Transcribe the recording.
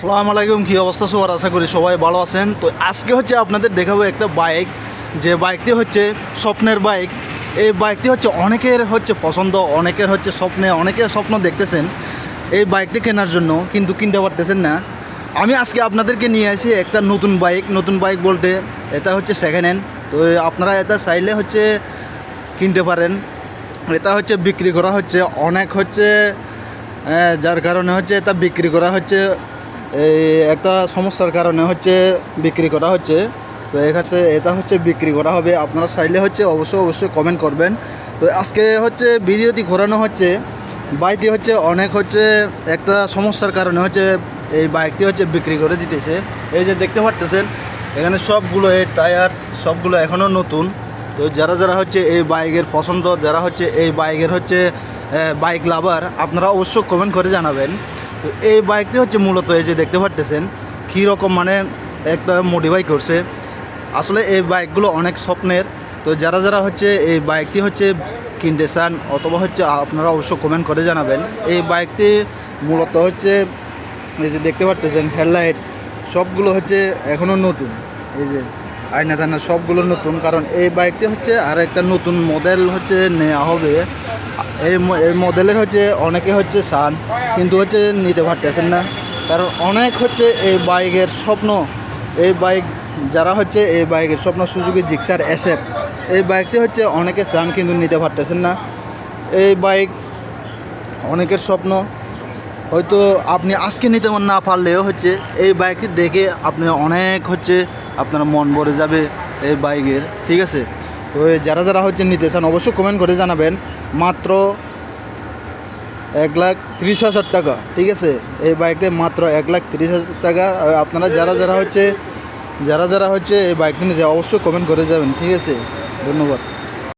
সালাম আলাইকুম, কী অবস্থা সবার? আশা করি সবাই ভালো আছেন। তো আজকে হচ্ছে আপনাদের দেখাবো একটা বাইক। যে বাইকটি হচ্ছে স্বপ্নের বাইক। এই বাইকটি হচ্ছে অনেকের হচ্ছে পছন্দ, অনেকের হচ্ছে স্বপ্নে, অনেকের স্বপ্ন দেখতেছেন এই বাইকটি কেনার জন্য, কিন্তু কিনতে পারতেছেন না। আমি আজকে আপনাদেরকে নিয়ে আসি একটা নতুন বাইক। নতুন বাইক বলতে এটা হচ্ছে সেকেন্ড হ্যান্ড তো আপনারা এটা চাইলে হচ্ছে কিনতে পারেন। এটা হচ্ছে বিক্রি করা হচ্ছে। অনেক হচ্ছে যার কারণে হচ্ছে এটা বিক্রি করা হচ্ছে এই একটা সমস্যার কারণে হচ্ছে বিক্রি করা হচ্ছে। তো এখানে এটা হচ্ছে বিক্রি করা হবে। আপনারা চাইলে হচ্ছে অবশ্যই অবশ্যই কমেন্ট করবেন। তো আজকে হচ্ছে ভিডিওটি ঘোরানো হচ্ছে। বাইকটি হচ্ছে অনেক হচ্ছে একটা সমস্যার কারণে হচ্ছে এই বাইকটি হচ্ছে বিক্রি করে দিতেছে। এই যে দেখতে পারতেছেন, এখানে সবগুলো এই টায়ার, সবগুলো এখনও নতুন। তো যারা যারা হচ্ছে এই বাইকের পছন্দ, যারা হচ্ছে এই বাইকের হচ্ছে বাইক লাভার, আপনারা অবশ্যই কমেন্ট করে জানাবেন। তো এই বাইকটি হচ্ছে মূলত এই যে দেখতে পারতেছেন, কীরকম মানে একটা মডিফাই করছে। আসলে এই বাইকগুলো অনেক স্বপ্নের। তো যারা যারা হচ্ছে এই বাইকটি হচ্ছে কিনতে চান অথবা হচ্ছে আপনারা অবশ্য কমেন্ট করে জানাবেন, এই বাইকটি মূলত হচ্ছে এই যে দেখতে পারতেছেন হেডলাইট, সবগুলো হচ্ছে এখনও নতুন। এই যে আয়না টানা সবগুলো নতুন, কারণ এই বাইকটি হচ্ছে আর একটা নতুন মডেল হচ্ছে নেওয়া হবে। এই এই মডেলের হচ্ছে অনেকে হচ্ছে সান কিন্তু হচ্ছে নিতে পারতেছেন না। কারণ অনেক হচ্ছে এই বাইকের স্বপ্ন, এই বাইক, যারা হচ্ছে এই বাইকের স্বপ্ন সুযোগে জিক্সার, এসএফ, এই বাইকটি হচ্ছে অনেকে চান কিন্তু নিতে পারতেছেন না। এই বাইক অনেকের স্বপ্ন, হয়তো আপনি আজকে নিতে না পারলেও হচ্ছে এই বাইকটি দেখে আপনি অনেক হচ্ছে আপনার মন ভরে যাবে এই বাইকের, ঠিক আছে? তো যারা যারা হচ্ছে নিতে চান অবশ্যই কমেন্ট করে জানাবেন। মাত্র এক লাখ তিরিশ হাজার টাকা, ঠিক আছে? এই বাইকটা মাত্র এক লাখ তিরিশ হাজার টাকা। আপনারা যারা যারা হচ্ছে, যারা যারা হচ্ছে এই বাইকটা নিতে অবশ্যই কমেন্ট করে যাবেন, ঠিক আছে? ধন্যবাদ।